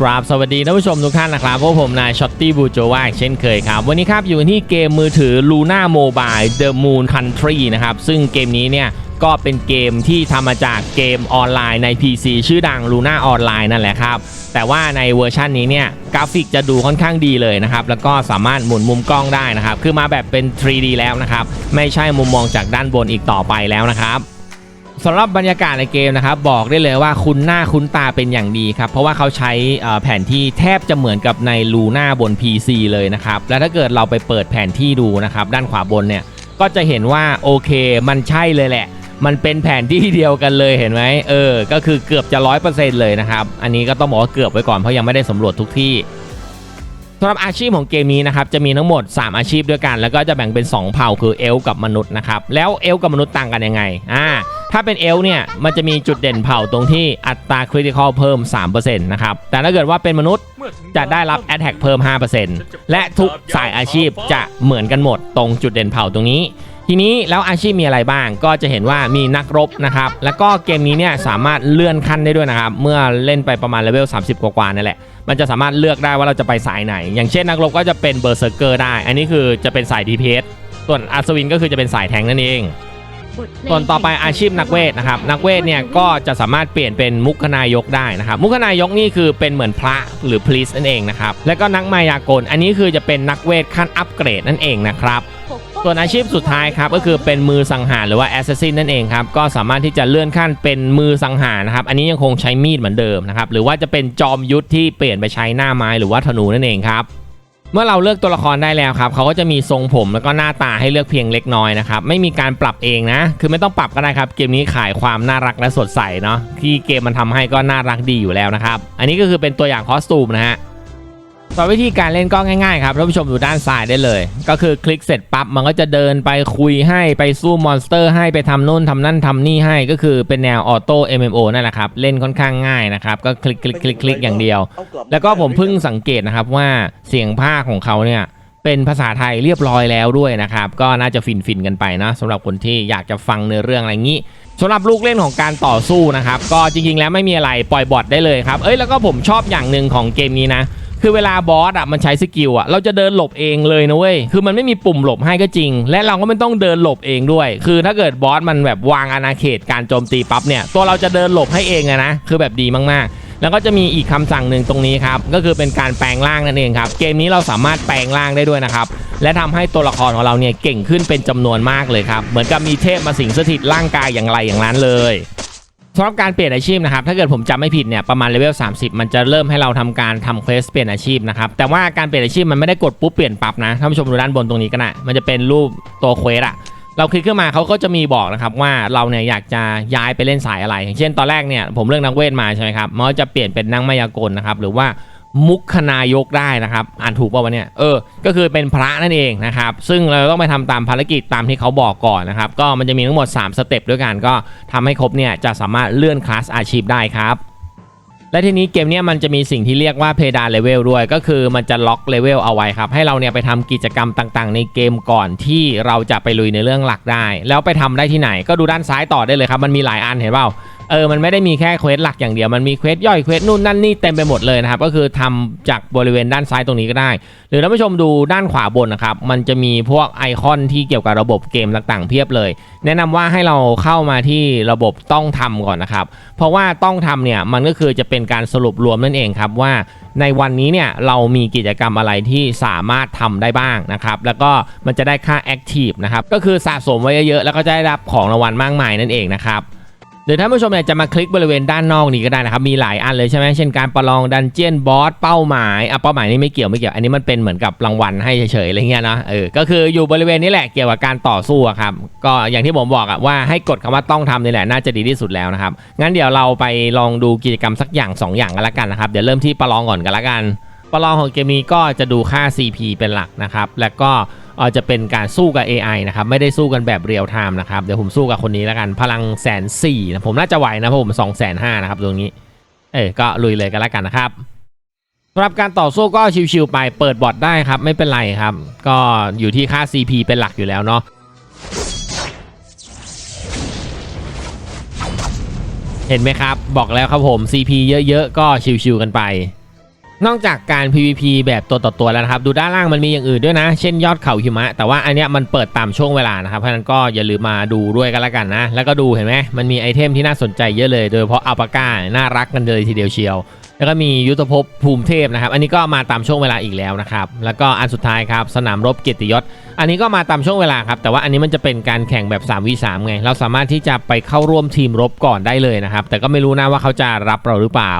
ครับสวัสดีท่านผู้ชมทุกท่านนะครับพวกผมนายช็อตตี้บูโจว่าเช่นเคยครับ วันนี้ครับอยู่ที่เกมมือถือ Luna Mobile The Moon Country นะครับ ซึ่งเกมนี้เนี่ยก็เป็นเกมที่ทำมาจากเกมออนไลน์ใน PC ชื่อดัง Luna Online นั่นแหละครับ แต่ว่าในเวอร์ชันนี้เนี่ยกราฟิกจะดูค่อนข้างดีเลยนะครับ แล้วก็สามารถหมุนมุมกล้องได้นะครับ คือมาแบบเป็น 3D แล้วนะครับ ไม่ใช่มุมมองจากด้านบนอีกต่อไปแล้วนะครับ สำหรับบรรยากาศในเกมนะครับบอกได้เลยว่าคุ้นหน้าคุ้นตาเป็นอย่างดีครับ เพราะว่าเขาใช้เอ่อแผนที่แทบจะเหมือนกับในลูน่าบน PC เลยนะครับ และถ้าเกิดเราไปเปิดแผนที่ดูนะครับ ด้านขวาบนเนี่ยก็จะเห็นว่าโอเคมันใช่เลยแหละ มันเป็นแผนที่เดียวกันเลยเห็นไหมเออ ก็คือเกือบจะร้อยเปอร์เซ็นต์เลยนะครับ อันนี้ก็ต้องบอกว่าเกือบไว้ก่อนเพราะยังไม่ได้สำรวจทุกที่ สำหรับอาชีพของเกมนี้นะครับจะมีทั้งหมด 3 อาชีพด้วยกัน แล้วก็จะแบ่งเป็น 2 เผ่าคือเอลกับมนุษย์นะครับแล้วเอลกับมนุษย์ต่างกันยังไงอ่าถ้าเป็นเอลเนี่ยมันจะมีจุดเด่นเผ่าตรงที่อัตราคริติคอลเพิ่ม 3%นะครับแต่ถ้าเกิดว่าเป็นมนุษย์จะได้รับแอตแทกเพิ่ม 5%และทุกสายอาชีพจะเหมือนกันหมดตรงจุดเด่นเผ่าตรงนี้ ทีนี้แล้วอาชีพมีอะไรบ้าง ก็จะเห็นว่ามีนักรบนะครับ แล้วก็เกมนี้เนี่ยสามารถเลื่อนขั้นได้ด้วยนะครับ เมื่อเล่นไปประมาณเลเวล30 กว่าๆนั่นแหละ มันจะสามารถเลือกได้ว่าเราจะไปสายไหน อย่างเช่นนักรบก็จะเป็นเบอร์เซอร์เกอร์ได้ อันนี้คือจะเป็นสาย DPS ส่วนอัศวินก็คือจะเป็นสายแทงนั่นเอง ส่วนต่อไปอาชีพนักเวทนะครับ นักเวทเนี่ยก็จะสามารถเปลี่ยนเป็นมุขนายกได้นะครับ มุขนายกนี่คือเป็นเหมือนพระหรือพลีสนั่นเองนะครับ แล้วก็นักมายากล อันนี้คือจะเป็นนักเวทขั้นอัปเกรดนั่นเองนะครับ ส่วนอาชีพสุดท้ายครับก็คือเป็นมือสังหารหรือว่าแอสซัสซินนั่นเองครับก็สามารถที่จะเลื่อนขั้นเป็นมือสังหารนะครับอันนี้ยังคงใช้มีดเหมือนเดิมนะครับหรือว่าจะเป็นจอมยุทธที่เปลี่ยนไปใช้หน้าไม้หรือว่าธนูนั่นเองครับเมื่อเราเลือกตัวละครได้แล้วครับเขาก็จะมีทรงผมแล้วก็หน้าตาให้เลือกเพียงเล็กน้อยนะครับไม่มีการปรับเองนะ คือไม่ต้องปรับก็ได้ครับ เกมนี้ขายความน่ารักและสดใสเนาะที่เกมมันทำให้ก็น่ารักดีอยู่แล้วนะครับอันนี้ก็คือเป็นตัวอย่างคอสตูมนะฮะ ต่อวิธีการเล่นก็ง่ายๆครับท่านผู้ชมดูด้านซ้ายได้เลย ก็คือคลิกเสร็จปั๊บมันก็จะเดินไปคุยให้ไปสู้มอนสเตอร์ ให้ไปทำนู่นทำนั่นทำนี่ให้ก็คือเป็นแนวออโต้ MMO นั่นแหละครับเล่นค่อนข้างง่ายนะครับก็คลิกคลิกคลิกคลิกอย่างเดียว แล้วก็ผมเพิ่งสังเกตนะครับว่าเสียงภาคของเขาเนี่ยเป็นภาษาไทยเรียบร้อยแล้วด้วยนะครับ ก็น่าจะฟินฟินๆกันไปนะสำหรับคนที่อยากจะฟังเนื้อเรื่องอะไรงี้สำหรับลูกเล่นของการต่อสู้นะครับ ก็จริงๆแล้วไม่มีอะไรปล่อยบอทได้เลยครับเอ้ยแล้วก็ผมชอบอย่างหนึ่งของเกมนี้นะ คือเวลาบอสอะมันใช้สกิลอะเราจะเดินหลบเองเลยนะเว้ยคือมันไม่มีปุ่มหลบให้ก็จริง และเราก็ไม่ต้องเดินหลบเองด้วย คือถ้าเกิดบอสมันแบบวางอาณาเขตการโจมตีปั๊บเนี่ยตัวเราจะเดินหลบให้เองอะนะคือแบบดีมากๆแล้วก็จะมีอีกคำสั่งหนึ่งตรงนี้ครับ ก็คือเป็นการแปลงร่างนั่นเองครับ เกมนี้เราสามารถแปลงร่างได้ด้วยนะครับ และทำให้ตัวละครของเราเนี่ยเก่งขึ้นเป็นจำนวนมากเลยครับ เหมือนกับมีเทพมาสิงสถิตร่างกายอย่างไรอย่างนั้นเลย สำหรับการเปลี่ยนอาชีพนะครับถ้าเกิดผมจำไม่ผิดเนี่ยประมาณเลเวล30 มันจะเริ่มให้เราทำการทำเควสเปลี่ยนอาชีพนะครับแต่ว่าการเปลี่ยนอาชีพมันไม่ได้กดปุ๊บเปลี่ยนปั๊บนะท่านผู้ชมดูด้านบนตรงนี้ก็นะมันจะเป็นรูปตัวเควสอะเราคลิกขึ้นมาเขาก็จะมีบอกนะครับว่าเราเนี่ยอยากจะย้ายไปเล่นสายอะไร อย่างเช่นตอนแรกเนี่ยผมเลือกนักเวทมาใช่ไหมครับมันจะเปลี่ยนเป็นนักมายากลนะครับหรือว่า มุขนายกได้นะครับ อ่านถูกป่าวะเนี่ยเออก็คือเป็นพระนั่นเองนะครับ ซึ่งเราต้องไปทำตามภารกิจตามที่เขาบอกก่อนนะครับ ก็มันจะมีทั้งหมด 3 สเต็ปด้วยกันก็ทำให้ครบเนี่ยจะสามารถเลื่อนคลาสอาชีพได้ครับและทีนี้เกมเนี้ยมันจะมีสิ่งที่เรียกว่าเพดานเลเวลด้วย ก็คือมันจะล็อกเลเวลเอาไว้ครับ ให้เราเนี่ยไปทำกิจกรรมต่างๆ ในเกมก่อนที่เราจะไปลุยในเรื่องหลักได้ แล้วไปทำได้ที่ไหนก็ดูด้านซ้ายต่อได้เลยครับ มันมีหลายอันเห็นเปล่า เออมันไม่ได้มีแค่เควสหลักอย่างเดียวมันมีเควสย่อยเควสนู่นนั่นนี่เต็มไปหมดเลยนะครับก็คือทำจากบริเวณด้านซ้ายตรงนี้ก็ได้ หรือท่านผู้ชมดูด้านขวาบนนะครับมันจะมีพวกไอคอนที่เกี่ยวกับระบบเกมต่างๆเพียบเลย แนะนำว่าให้เราเข้ามาที่ระบบต้องทำก่อนนะครับเพราะว่าต้องทำเนี่ยมันก็คือจะเป็นการสรุปรวมนั่นเองครับว่าในวันนี้เนี่ยเรามีกิจกรรมอะไรที่สามารถทำได้บ้างนะครับแล้วก็มันจะได้ค่า Active นะครับก็คือสะสมไว้เยอะๆแล้วก็จะได้รับของรางวัลมากมายนั่นเองนะครับ หรือท่านผู้ชมเนี่ยจะมาคลิกบริเวณด้านนอกนี้ก็ได้นะครับ มีหลายอันเลยใช่ไหมเช่นการประลองดันเจียนบอสเป้าหมายอะเป้าหมายนี่ไม่เกี่ยวไม่เกี่ยวอันนี้มันเป็นเหมือนกับรางวัลให้เฉยๆอะไรเงี้ยเนาะเออก็คืออยู่บริเวณนี้แหละเกี่ยวกับการต่อสู้อะครับก็อย่างที่ผมบอกอะว่าให้กดคำว่าต้องทำนี่แหละน่าจะดีที่สุดแล้วนะครับงั้นเดี๋ยวเราไปลองดูกิจกรรมสักอย่างสองอย่างกันละกันนะครับเดี๋ยวเริ่มที่ประลองก่อนกันละกันประลองของเกมนี้ก็จะดูค่า CP เป็นหลักนะครับแล้วก็ อ่อจะเป็นการสู้กับ AI นะครับ ไม่ได้สู้กันแบบเรียลไทม์นะครับ เดี๋ยวผมสู้กับคนนี้แล้วกัน พลังแสนสี่นะ ผมน่าจะไหวนะเพราะผมสองแสนห้านะครับตรงนี้ เออก็ลุยเลยกันแล้วกันนะครับสำหรับการต่อสู้ก็ชิวๆไป เปิดบอทได้ครับ ไม่เป็นไรครับ ก็อยู่ที่ค่า CP เป็นหลักอยู่แล้วเนาะเห็นไหมครับ บอกแล้วครับผม CP เยอะๆ ก็ชิวๆกันไป นอกจากการ PVP แบบตัวต่อตัวแล้วนะครับ ดูด้านล่างมันมีอย่างอื่นด้วยนะ เช่นยอดเขาหิมะ แต่ว่าอันเนี้ยมันเปิดตามช่วงเวลานะครับ เพราะฉะนั้นก็อย่าลืมมาดูด้วยกันละกันนะ แล้วก็ดูเห็นไหมมันมีไอเทมที่น่าสนใจเยอะเลย โดยเฉพาะอัลปาก้าน่ารักกันเลยทีเดียวเชียว แล้วก็มียุทธภพภูมิเทพนะครับ อันนี้ก็มาตามช่วงเวลาอีกแล้วนะครับ แล้วก็อันสุดท้ายครับสนามรบเกียรติยศ อันนี้ก็มาตามช่วงเวลาครับ แต่ว่าอันนี้มันจะเป็นการแข่งแบบ3 v 3ไง เราสามารถที่จะไปเข้าร่วมทีมรบก่อนได้เลยนะครับ แต่ก็ไม่รู้นะว่าเขาจะรับเราหรือเปล่า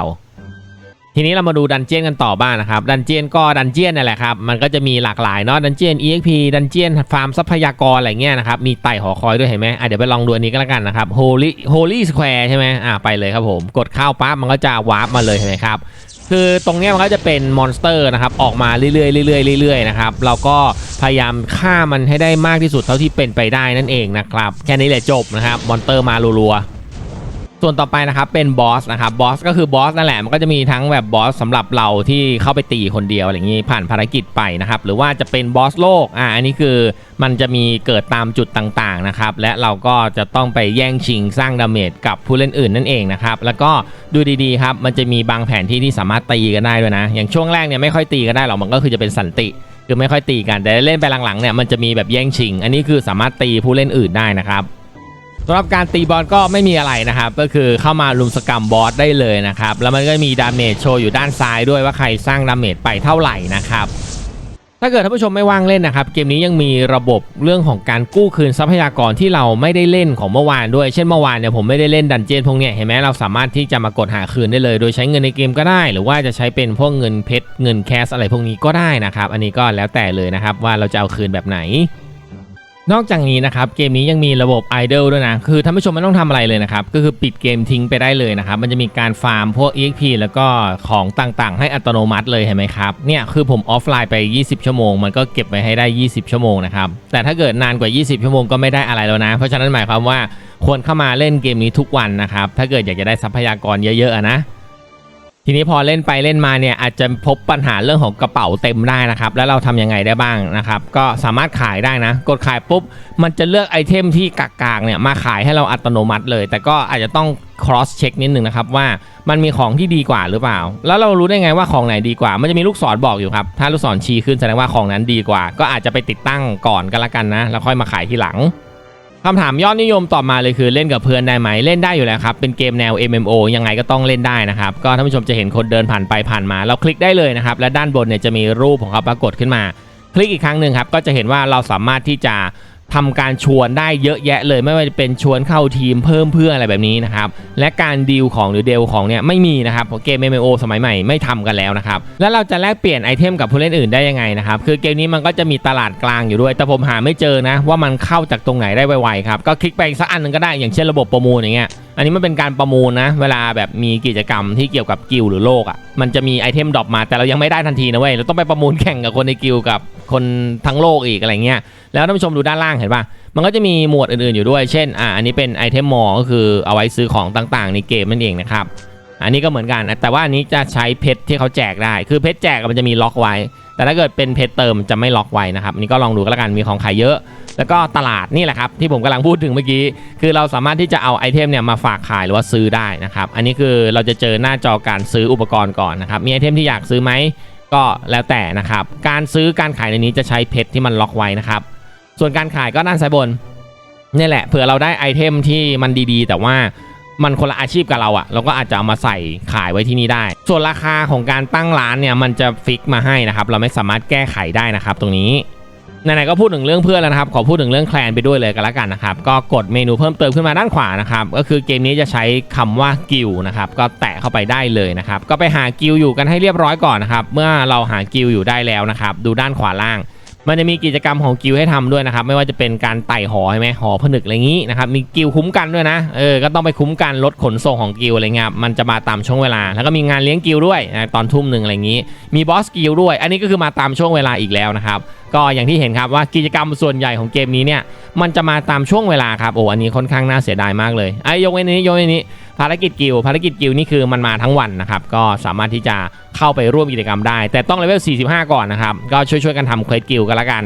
ทีนี้เรามาดูดันเจียนกันต่อบ้างนะครับ ดันเจียนก็ดันเจียนนั่แหละครับ มันก็จะมีหลากหลายเนาะ ดันเจียน EXP ดันเจียน ฟาร์มทรัพยากรอะไรเงี้ยนะครับ มีไต่หอคอยด้วยเห็นไหมอะเดี๋ยวไปลองดูอันนี้ก็แล้วกันนะครับ Holy Holy Square ใช่ไหมอะไปเลยครับผม กดเข้าปั๊บมันก็จะวาร์ปมาเลยเห็นไหมครับ คือตรงนี้มันก็จะเป็นมอนสเตอร์นะครับ ออกมาเรื่อยๆเรื่อยๆเรื่อยๆนะครับ เราก็พยายามฆ่ามันให้ได้มากที่สุดเท่าที่เป็นไปได้นั่นเองนะครับ แค่นี้แหละจบนะครับ มอนสเตอร์มารัวๆ ส่วนต่อไปนะครับเป็นบอสนะครับบอสก็คือบอสนั่นแหละมันก็จะมีทั้งแบบบอสสำหรับเราที่เข้าไปตีคนเดียวอะไรอย่างนี้ผ่านภารกิจไปนะครับหรือว่าจะเป็นบอสโลกอ่าอันนี้คือมันจะมีเกิดตามจุดต่างๆนะครับและเราก็จะต้องไปแย่งชิงสร้างดาเมจกับผู้เล่นอื่นนั่นเองนะครับแล้วก็ดูดีๆครับมันจะมีบางแผนที่ที่สามารถตีกันได้ด้วยนะ อย่างช่วงแรกเนี่ยไม่ค่อยตีกันได้หรอกมันก็คือจะเป็นสันติคือไม่ค่อยตีกันแต่เล่นไปหลังๆเนี่ยมันจะมีแบบแย่งชิง อันนี้คือสามารถตีผู้เล่นอื่นได้นะครับ สำหรับการตีบอสก็ไม่มีอะไรนะครับ ก็คือเข้ามาลุมสกรรมบอสได้เลยนะครับ แล้วมันก็มีดาเมจโชว์อยู่ด้านซ้ายด้วยว่าใครสร้างดาเมจไปเท่าไหร่นะครับถ้าเกิดท่านผู้ชมไม่ว่างเล่นนะครับ เกมนี้ยังมีระบบเรื่องของการกู้คืนทรัพยากรที่เราไม่ได้เล่นของเมื่อวานด้วย เช่นเมื่อวานเนี่ยผมไม่ได้เล่นดันเจียนพวกเนี้ยเห็นไหมเราสามารถที่จะมากดหาคืนได้เลย โดยใช้เงินในเกมก็ได้ หรือว่าจะใช้เป็นพวกเงินเพชรเงินแคสอะไรพวกนี้ก็ได้นะครับ อันนี้ก็แล้วแต่เลยนะครับว่าเราจะเอาคืนแบบไหน นอกจากนี้นะครับเกมนี้ยังมีระบบ Idle ด้วยนะ คือท่านผู้ชมไม่ต้องทำอะไรเลยนะครับ ก็คือปิดเกมทิ้งไปได้เลยนะครับ มันจะมีการฟาร์มพวก EXP แล้วก็ของต่างๆ ให้อัตโนมัติเลยเห็นไหมครับ เนี่ยคือผมออฟไลน์ไป 20 ชั่วโมง มันก็เก็บไว้ให้ได้ 20 ชั่วโมงนะครับ แต่ถ้าเกิดนานกว่า 20 ชั่วโมงก็ไม่ได้อะไรแล้วนะ เพราะฉะนั้นหมายความว่าควรเข้ามาเล่นเกมนี้ทุกวันนะครับ ถ้าเกิดอยากจะได้ทรัพยากรเยอะๆนะ ทีนี้พอเล่นไปเล่นมาเนี่ยอาจจะพบปัญหาเรื่องของกระเป๋าเต็มได้นะครับ แล้วเราทำยังไงได้บ้างนะครับ ก็สามารถขายได้นะ กดขายปุ๊บ มันจะเลือกไอเทมที่กากๆเนี่ยมาขายให้เราอัตโนมัติเลย แต่ก็อาจจะต้อง cross check นิดนึงนะครับว่ามันมีของที่ดีกว่าหรือเปล่า แล้วเรารู้ได้ไงว่าของไหนดีกว่า มันจะมีลูกศรบอกอยู่ครับ ถ้าลูกศรชี้ขึ้นแสดงว่าของนั้นดีกว่า ก็อาจจะไปติดตั้งก่อนก็แล้วกันนะ แล้วค่อยมาขายทีหลัง คำถามยอดนิยมต่อมาเลยคือเล่นกับเพื่อนได้ไหมเล่นได้อยู่แล้วครับ เป็นเกมแนว MMO ยังไงก็ต้องเล่นได้นะครับ ก็ท่านผู้ชมจะเห็นคนเดินผ่านไปผ่านมา เราคลิกได้เลยนะครับ และด้านบนเนี่ยจะมีรูปของเขาปรากฏขึ้นมา คลิกอีกครั้งหนึ่งครับก็จะเห็นว่าเราสามารถที่จะ ทำการชวนได้เยอะแยะเลยไม่ว่าจะเป็นชวนเข้าทีมเพิ่มเพื่อนอะไรแบบนี้นะครับและการดีลของหรือเดลของเนี่ยไม่มีนะครับเพราะเกม MMO สมัยใหม่ไม่ทำกันแล้วนะครับแล้วเราจะแลกเปลี่ยนไอเทมกับผู้เล่นอื่นได้ยังไงนะครับคือเกมนี้มันก็จะมีตลาดกลางอยู่ด้วย แต่ผมหาไม่เจอนะว่ามันเข้าจากตรงไหนได้ไวๆครับก็คลิกไปอีกสักอันหนึงก็ได้อย่างเช่นระบบประมูลอย่างเงี้ย อันนี้มันเป็นการประมูลนะ เวลาแบบมีกิจกรรมที่เกี่ยวกับกิลหรือโลกอะ่ะมันจะมีไอเทมดรอปมาแต่เรายังไม่ได้ทันทีนะเว้ยเราต้องไปประมูลแข่งกับคนในกิลกับคนทั้งโลกอีกอะไรเงี้ยแล้วท่านผู้ชมดูด้านล่างเห็นปะมันก็จะมีหมวดอื่นๆอยู่ด้วย เช่นอ่าอันนี้เป็นไอเทมมอก็คือเอาไว้ซื้อของต่างๆ ในเกมนั่นเองนะครับอันนี้ก็เหมือนกันแต่ว่าอันนี้จะใช้เพชรที่เขาแจกได้ คือเพชรแจกมันจะมีล็อกไว้ แต่ถ้าเกิดเป็นเพชรเติมจะไม่ล็อกไว้นะครับอันนี้ก็ลองดูก็แล้วกันมีของขายเยอะ แล้วก็ตลาดนี่แหละครับที่ผมกำลังพูดถึงเมื่อกี้ คือเราสามารถที่จะเอาไอเทมเนี่ยมาฝากขายหรือว่าซื้อได้นะครับอันนี้คือเราจะเจอหน้าจอการซื้ออุปกรณ์ก่อนนะครับมีไอเทมที่อยากซื้อไหมก็แล้วแต่นะครับการซื้อการขายในนี้จะใช้เพชรที่มันล็อกไว้นะครับส่วนการขายก็ด้านซ้ายบนนี่แหละเผื่อเราได้ไอเทมที่มันดีๆ แต่ว่า มันคนละอาชีพกับเราอะเราก็อาจจะเอามาใส่ขายไว้ที่นี่ได้ ส่วนราคาของการตั้งร้านเนี่ยมันจะฟิกมาให้นะครับ เราไม่สามารถแก้ไขได้นะครับ ตรงนี้ไหนๆก็พูดถึงเรื่องเพื่อนแล้วนะครับ ขอพูดถึงเรื่องแคลนไปด้วยเลยกันละกันนะครับ ก็กดเมนูเพิ่มเติมขึ้นมาด้านขวานะครับ ก็คือเกมนี้จะใช้คำว่ากิลนะครับ ก็แตะเข้าไปได้เลยนะครับ ก็ไปหากิลอยู่กันให้เรียบร้อยก่อนนะครับ เมื่อเราหากิลอยู่ได้แล้วนะครับ ดูด้านขวาล่าง มันจะมีกิจกรรมของกิลให้ทำด้วยนะครับ ไม่ว่าจะเป็นการไต่หอใช่ไหมหอผนึกอะไรอย่างนี้นะครับ มีกิลคุ้มกันด้วยนะ เออ ก็ต้องไปคุ้มกันลดขนส่งของกิลอะไรเงี้ย มันจะมาตามช่วงเวลา แล้วก็มีงานเลี้ยงกิลด้วยนะตอนทุ่มหนึ่งอะไรอย่างนี้ มีบอสกิลด้วย อันนี้ก็คือมาตามช่วงเวลาอีกแล้วนะครับ ก็อย่างที่เห็นครับว่ากิจกรรมส่วนใหญ่ของเกมนี้เนี่ย มันจะมาตามช่วงเวลาครับ โอ้ อันนี้ค่อนข้างน่าเสียดายมากเลย ไอ้ยกเว้นนี้ยกเว้นนี้ ภารกิจกิลภารกิจกิลนี่คือมันมาทั้งวันนะครับ ก็สามารถที่จะเข้าไปร่วมกิจกรรมได้ แต่ต้องเลเวล 45 ก่อนนะครับ ก็ช่วยๆกันทำเควสกิลกันละกัน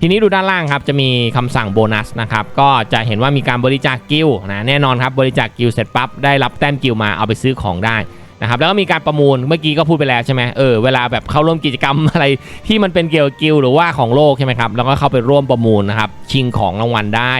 ทีนี้ดูด้านล่างครับ จะมีคำสั่งโบนัสนะครับ ก็จะเห็นว่ามีการบริจาคกิลนะ แน่นอนครับ บริจาคกิลเสร็จปั๊บ ได้รับแต้มกิลมาเอาไปซื้อของได้นะครับ แล้วก็มีการประมูล เมื่อกี้ก็พูดไปแล้วใช่ไหมเออ เวลาแบบเข้าร่วมกิจกรรมอะไรที่มันเป็นเกี่ยวกับกิลหรือว่าของโลกใช่ไหมครับ แล้วก็เข้าไปร่วมประมูลนะครับ ชิงของรางวัลได้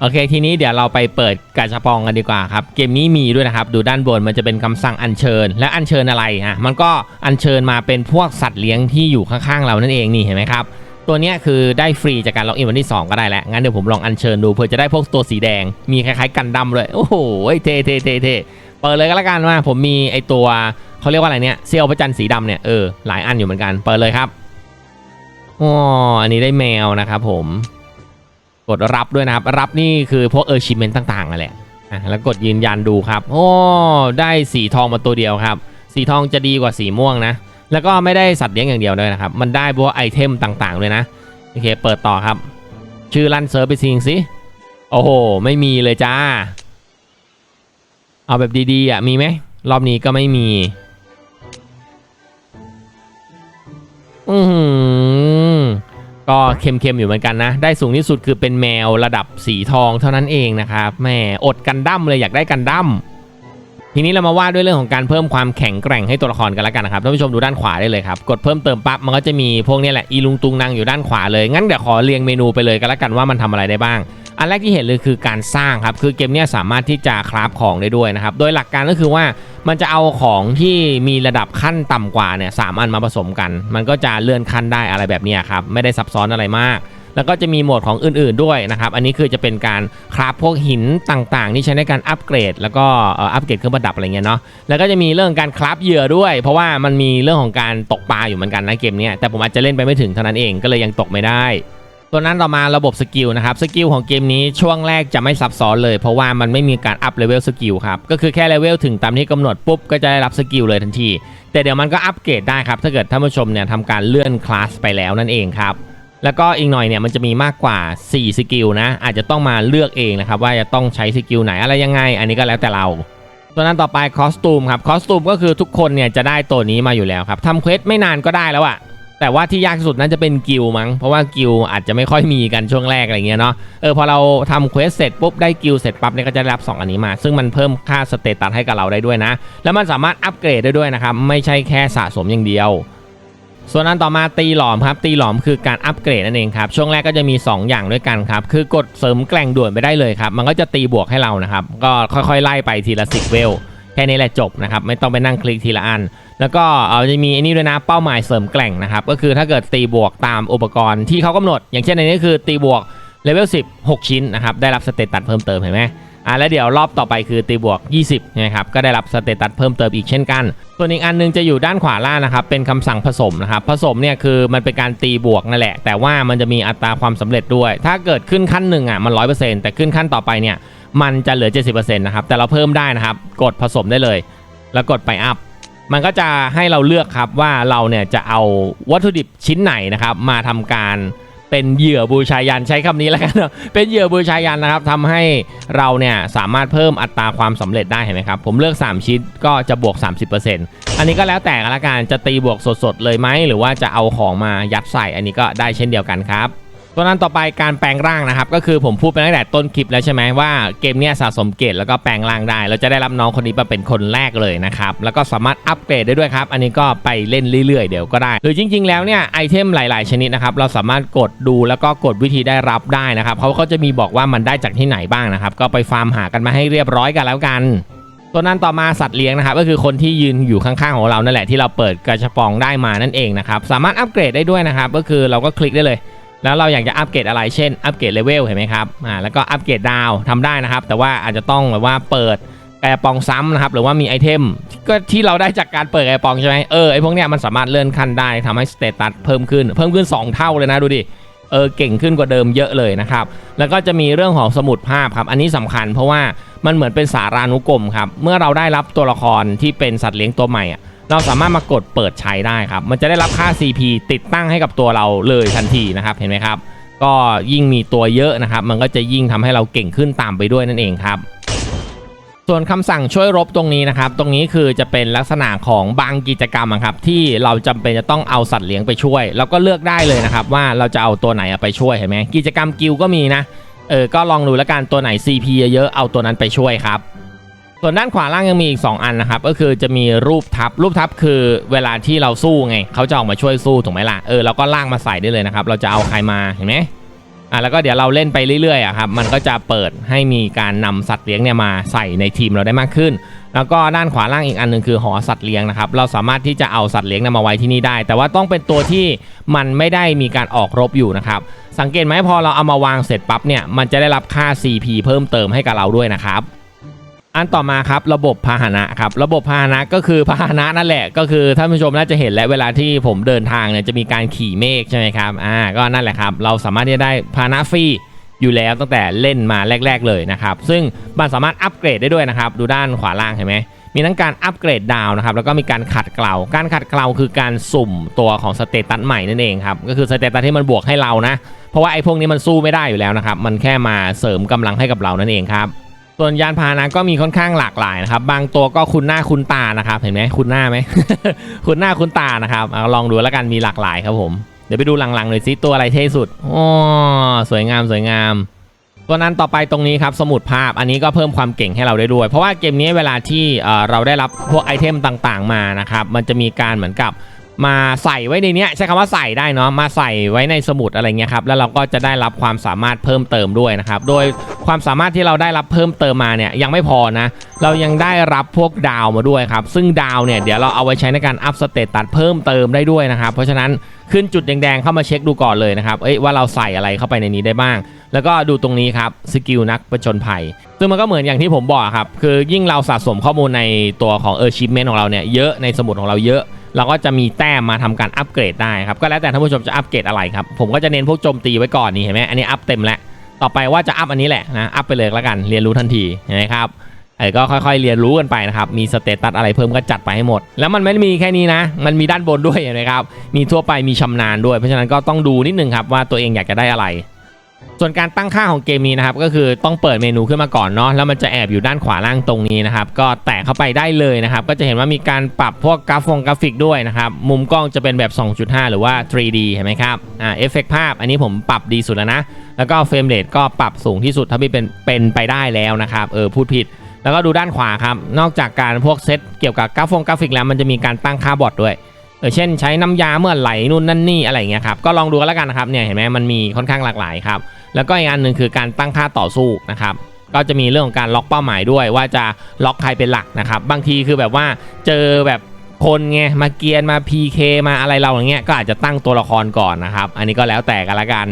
โอเค ทีนี้เดี๋ยวเราไปเปิดกาชาปองกันดีกว่าครับ เกมนี้มีด้วยนะครับ ดูด้านบนมันจะเป็นคำสั่งอัญเชิญ และอัญเชิญอะไรอะมันก็อัญเชิญมาเป็นพวกสัตว์เลี้ยงที่อยู่ข้างๆเรานั่นเองนี่เห็นไหมครับตัวนี้คือได้ฟรีจากการล็อกอินวันที่ 2 ก็ได้แหล้วงั้นเดี๋ยวผมลองอัญเชิญดูเพื่อจะได้พวกตัวสีแดง มีคล้ายๆกันดำเลย โอ้โห เท่เท่เท่เท่เปิดเลยก็แล้วกันว่าผมมีไอตัวเขาเรียกว่าอะไรเนี่ยเซียวพระจันสีดำเนี่ยเออหลายอันอยู่เหมือนกัน เปิดเลยครับอ๋ออันนี้ได้แมวนะครับผม กดรับด้วยนะครับ รับนี่คือพวกเออชิเมนต่างๆนั่นแหละอะแล้วกดยืนยันดูครับ โอ้ได้สีทองมาตัวเดียวครับ สีทองจะดีกว่าสีม่วงนะ แล้วก็ไม่ได้สัตว์เลี้ยงอย่างเดียวด้วยนะครับ มันได้พวกไอเทมต่างๆด้วยนะ โอเค เปิดต่อครับ ชื่อลั่นเซิร์ฟไปซิงสิ โอ้โห ไม่มีเลยจ้า เอาแบบดีๆอะ มีไหม รอบนี้ก็ไม่มี อือหือ ก็เค็มๆอยู่เหมือนกันนะ ได้สูงที่สุดคือเป็นแมวระดับสีทองเท่านั้นเองนะครับแม่อดกันดั้มเลยอยากได้กันดั้มทีนี้เรามาว่าด้วยเรื่องของการเพิ่มความแข็งแกร่งให้ตัวละครกันแล้วกันนะครับท่านผู้ชมดูด้านขวาได้เลยครับกดเพิ่มเติมปั๊บมันก็จะมีพวกนี้แหละอีลุงตุงนางอยู่ด้านขวาเลยงั้นเดี๋ยวขอเรียงเมนูไปเลยกันแล้วกันว่ามันทำอะไรได้บ้าง อันแรกที่เห็นเลยคือการสร้างครับ คือเกมนี้สามารถที่จะคราฟของได้ด้วยนะครับ โดยหลักการก็คือว่ามันจะเอาของที่มีระดับขั้นต่ำกว่าเนี่ยสามอันมาผสมกัน มันก็จะเลื่อนขั้นได้อะไรแบบนี้ครับ ไม่ได้ซับซ้อนอะไรมาก แล้วก็จะมีโหมดของอื่นๆด้วยนะครับ อันนี้คือจะเป็นการคราฟพวกหินต่างๆที่ใช้ในการอัปเกรด แล้วก็อัปเกรดเครื่องประดับอะไรเงี้ยเนาะ แล้วก็จะมีเรื่องการคราฟเหยื่อด้วย เพราะว่ามันมีเรื่องของการตกปลาอยู่เหมือนกันนะเกมนี้แต่ผมอาจจะเล่นไปไม่ถึงเท่านั้นเองก็เลยยังตกไม่ได้ ตัวนั้นต่อมาระบบสกิลนะครับสกิลของเกมนี้ช่วงแรกจะไม่ซับซ้อนเลยเพราะว่ามันไม่มีการอัพเลเวลสกิลครับก็คือแค่เลเวลถึงตามที่กำหนดปุ๊บก็จะได้รับสกิลเลยทันที แต่เดี๋ยวมันก็อัปเกรดได้ครับถ้าเกิดท่านผู้ชมเนี่ยทำการเลื่อนคลาสไปแล้วนั่นเองครับแล้วก็อีกหน่อยเนี่ยมันจะมีมากกว่า 4 สกิลนะ อาจจะต้องมาเลือกเองนะครับ ว่าจะต้องใช้สกิลไหนอะไรยังไง อันนี้ก็แล้วแต่เราตัวนั้นต่อไปคอสตูมครับคอสตูมก็คือทุกคนเนี่ยจะได้ตัวนี้มาอยู่แล้วครับทำเควสไม่นานก็ได้แล้วอะ แต่ว่าที่ยากสุดน่าจะเป็นกิลมั้ง เพราะว่ากิลอาจจะไม่ค่อยมีกันช่วงแรกอะไรเงี้ยเนาะ เออพอเราทำเควสเสร็จปุ๊บได้กิลเสร็จปั๊บเนี่ยก็จะได้รับ 2 อันนี้มา ซึ่งมันเพิ่มค่าสเตตัสให้กับเราได้ด้วยนะ แล้วมันสามารถอัปเกรดได้ด้วยนะครับ ไม่ใช่แค่สะสมอย่างเดียว ส่วนอันต่อมาตีหลอมครับตีหลอมคือการอัปเกรดนั่นเองครับช่วงแรกก็จะมี 2 อย่างด้วยกันครับคือกดเสริมแกล่งด่วนไปได้เลยครับมันก็จะตีบวกให้เรานะครับก็ค่อยๆไล่ไปทีละสิเวล แค่นี้แหละจบนะครับไม่ต้องไปนั่งคลิกทีละอัน แล้วก็เอาจะมีอันนี้ด้วยนะเป้าหมายเสริมแกล่งนะครับก็คือถ้าเกิดตีบวกตามอุปกรณ์ที่เขากำหนด อย่างเช่นในนี้คือตีบวกเลเวล10 6 ชิ้นนะครับได้รับสเตตัสเพิ่มเติมเห็นไหมอะแล้วเดี๋ยวรอบต่อไปคือตีบวก 20นะครับก็ได้รับสเตตัสเพิ่มเติมอีกเช่นกัน ส่วนอีกอันหนึงจะอยู่ด้านขวาล่างนะครับเป็นคำสั่งผสมนะครับผสมเนี่ยคือมันเป็นการตีบวกนั่นแหละ แต่ว่ามันจะมีอัตราความสำเร็จด้วย ถ้าเกิดขึ้นขั้นหนึ่งอะมัน100%แต่ขึ้นขั้นต่อไปเนี่ย มันจะเหลือ 70%นะครับ แต่เราเพิ่มได้นะครับ กดผสมได้เลย แล้วกดไปอัพ มันก็จะให้เราเลือกครับว่าเราเนี่ยจะเอาวัตถุดิบชิ้นไหนนะครับ มาทำการเป็นเหยื่อบูชายันใช้คำนี้แล้วกันเนะเป็นเหยื่อบูชายันนะครับทำให้เราเนี่ยสามารถเพิ่มอัตราความสำเร็จได้เห็นไหมครับ ผมเลือก 3 ชิ้นก็จะบวก 30%อันนี้ก็แล้วแต่ละกันจะตีบวกสดๆเลยไหมหรือว่าจะเอาของมายัดใส่อันนี้ก็ได้เช่นเดียวกันครับ ตัวนั้นต่อไปการแปลงร่างนะครับ ก็คือผมพูดไปตั้งแต่ต้นคลิปแล้วใช่ไหมว่าเกมนี้สะสมเกรดแล้วก็แปลงร่างได้ เราจะได้รับน้องคนนี้มาเป็นคนแรกเลยนะครับ แล้วก็สามารถอัปเกรดได้ด้วยครับ อันนี้ก็ไปเล่นเรื่อยๆเดี๋ยวก็ได้ หรือจริง ๆ แล้วเนี่ยไอเทมหลาย ๆ ชนิดนะครับ เราสามารถกดดูแล้วก็กดวิธีได้รับได้นะครับเขาก็จะมีบอกว่ามันได้จากที่ไหนบ้างนะครับ ก็ไปฟาร์มหากันมาให้เรียบร้อยกันแล้วกันตัวนั้นต่อมาสัตว์เลี้ยงนะครับก็คือคนที่ยืนอยู่ข้างๆของเรานั่นแหละที่เราเปิดกระชับปองได้มานั่นเองนะครับสามารถอัปเกรดได้ด้วยนะครับก็คือเราก็คลิกได้เลย แล้วเราอยากจะอัปเกรดอะไรเช่นอัปเกรดเลเวลเห็นไหมครับอ่าแล้วก็อัปเกรดดาวทำได้นะครับ แต่ว่าอาจจะต้องแบบว่าเปิดแกระปองซ้ำนะครับหรือว่ามีไอเทมก็ที่เราได้จากการเปิดแกระปองใช่ไหมเออไอพวกเนี้ยมันสามารถเลื่อนขั้นได้ทำให้สเตตัสเพิ่มขึ้น เพิ่มขึ้น 2 เท่าเลยนะดูดิเออเก่งขึ้นกว่าเดิมเยอะเลยนะครับ แล้วก็จะมีเรื่องของสมุดภาพครับ อันนี้สำคัญเพราะว่ามันเหมือนเป็นสารานุกรมครับ เมื่อเราได้รับตัวละครที่เป็นสัตว์เลี้ยงตัวใหม่อะ เราสามารถมากดเปิดใช้ได้ครับ มันจะได้รับค่า CP ติดตั้งให้กับตัวเราเลยทันทีนะครับเห็นไหมครับ ก็ยิ่งมีตัวเยอะนะครับ มันก็จะยิ่งทำให้เราเก่งขึ้นตามไปด้วยนั่นเองครับ ส่วนคำสั่งช่วยรบตรงนี้นะครับ ตรงนี้คือจะเป็นลักษณะของบางกิจกรรมครับ ที่เราจำเป็นจะต้องเอาสัตว์เลี้ยงไปช่วยแล้วก็เลือกได้เลยนะครับ ว่าเราจะเอาตัวไหนไปช่วยเห็นไหมกิจกรรมกิลก็มีนะเออก็ลองดูแล้วกันตัวไหน CP เยอะๆเอาตัวนั้นไปช่วยครับ ส่วนด้านขวาล่างยังมีอีก 2 อันนะครับ ก็คือจะมีรูปทับ รูปทับคือเวลาที่เราสู้ไง เขาจะออกมาช่วยสู้ถูกไหมล่ะ เออเราก็ล่างมาใส่ได้เลยนะครับ เราจะเอาใครมาเห็นไหมอะแล้วก็เดี๋ยวเราเล่นไปเรื่อยๆอะครับ มันก็จะเปิดให้มีการนำสัตว์เลี้ยงเนี่ยมาใส่ในทีมเราได้มากขึ้น แล้วก็ด้านขวาล่างอีกอันหนึ่งคือหอสัตว์เลี้ยงนะครับ เราสามารถที่จะเอาสัตว์เลี้ยงเนยมาไว้ที่นี่ได้ แต่ว่าต้องเป็นตัวที่มันไม่ได้มีการออกรบอยู่นะครับ สังเกตไหมพอเราเอามาวางเสร็จปั๊บเนี่ย มันจะได้รับค่า CP เพิ่มเติมให้กับเราด้วยนะครับ อันต่อมาครับระบบพาหนะครับระบบพาหนะก็คือพาหนะนั่นแหละ ก็คือท่านผู้ชมน่าจะเห็นแล้วเวลาที่ผมเดินทางเนี่ยจะมีการขี่เมฆใช่ไหมครับอ่าก็นั่นแหละครับ เราสามารถที่จะได้พาหนะฟรีอยู่แล้วตั้งแต่เล่นมาแรก ๆ เลยนะครับ ซึ่งมันสามารถอัปเกรดได้ด้วยนะครับ ดูด้านขวาล่างเห็นไหมมีทั้งการอัปเกรดดาวนะครับแล้วก็มีการขัดเกลาการขัดเกลาคือการสุ่มตัวของสเตตัสใหม่นั่นเองครับก็คือสเตตัสที่มันบวกให้เรานะ เพราะว่าไอ้พวกนี้มันสู้ไม่ได้อยู่แล้วนะครับมันแค่มาเสริมกำลังให้กับเรานั่นเองครับ ส่วนยานพาหนะก็มีค่อนข้างหลากหลายนะครับ บางตัวก็คุณหน้าคุณตานะครับ เห็นไหมคุณหน้าไหม คุณหน้าคุณตานะครับเอาลองดูแล้วกันมีหลากหลายครับผม เดี๋ยวไปดูหลังๆหน่อยซิตัวอะไรเท่สุดอ๋อสวยงามสวยงาม ตัวนั้นต่อไปตรงนี้ครับสมุดภาพอันนี้ก็เพิ่มความเก่งให้เราได้ด้วย เพราะว่าเกมนี้เวลาที่เอ่อเราได้รับพวกไอเทมต่างๆมานะครับ มันจะมีการเหมือนกับ มาใส่ไว้ในเนี้ยใช้คำว่าใส่ได้เนาะมาใส่ไว้ในสมุดอะไรเงี้ยครับแล้วเราก็จะได้รับความสามารถเพิ่มเติมด้วยนะครับโดยความสามารถที่เราได้รับเพิ่มเติมมาเนี่ยยังไม่พอนะเรายังได้รับพวกดาวมาด้วยครับซึ่งดาวเนี่ยเดี๋ยวเราเอาไว้ใช้ในการอัพสเตตัสเพิ่มเติมได้ด้วยนะครับเพราะฉะนั้นขึ้นจุดแดงๆเข้ามาเช็คดูก่อนเลยนะครับเอ้ยว่าเราใส่อะไรเข้าไปในนี้ได้บ้าง แล้วก็ดูตรงนี้ครับสกิลนักประจนภัยซึ่งมันก็เหมือนอย่างที่ผมบอกครับคือยิ่งเราสะสมข้อมูลในตัวของเออชิปเมนของเราเนี่ยเยอะในสมุดของเราเยอะ เราก็จะมีแต้มมาทำการอัปเกรดได้ครับก็แล้วแต่ท่านผู้ชมจะอัปเกรดอะไรครับผมก็จะเน้นพวกโจมตีไว้ก่อนนี่เห็นไหมอันนี้อัพเต็มแล้วต่อไปว่าจะอัพอันนี้แหละนะอัพไปเลยแล้วกันเรียนรู้ทันทีนไหมครับไอ้ก็ค่อยๆเรียนรู้กันไปนะครับมีสเตตัสอะไรเพิ่มก็จัดไปให้หมด แล้วมันไม่ได้มีแค่นี้นะ มันมีด้านบนด้วยนไหมครับมีทั่วไปมีชำนาญด้วยเพราะฉะนั้นก็ต้องดูนิดนึงครับว่าตัวเองอยากจะได้อะไร ส่วนการตั้งค่าของเกมนี้นะครับก็คือต้องเปิดเมนูขึ้นมาก่อนเนาะแล้วมันจะแอบอยู่ด้านขวาล่างตรงนี้นะครับก็แตะเข้าไปได้เลยนะครับก็จะเห็นว่ามีการปรับพวกกราฟงกราฟิกด้วยนะครับมุมกล้องจะเป็นแบบ 2.5 หรือว่า 3D เห็นไหมครับอ่าเอฟเฟกภาพอันนี้ผมปรับดีสุดแล้วนะ แล้วก็เฟรมเรทก็ปรับสูงที่สุดเท่าที่เป็นเป็นไปได้แล้วนะครับเออพูดผิด แล้วก็ดูด้านขวาครับนอกจากการพวกเซตเกี่ยวกับกราฟงกราฟิกแล้วมันจะมีการตั้งค่าบอทด้วย เออเช่นใช้น้ำยาเมื่อไหลนู่นนั่นนี่อะไรอย่างเงี้ยครับก็ลองดูกันแล้วกันนะครับเนี่ยเห็นไหมมันมีค่อนข้างหลากหลายครับแล้วก็อีกอันหนึ่งคือการตั้งค่าต่อสู้นะครับก็จะมีเรื่องของการล็อกเป้าหมายด้วย ว่าจะล็อกใครเป็นหลักนะครับบางทีคือแบบว่าเจอแบบคนไงมาเกียนมา PK มาอะไรเราอย่างเงี้ยก็อาจจะตั้งตัวละครก่อนนะครับ อันนี้ก็แล้วแต่กันละกัน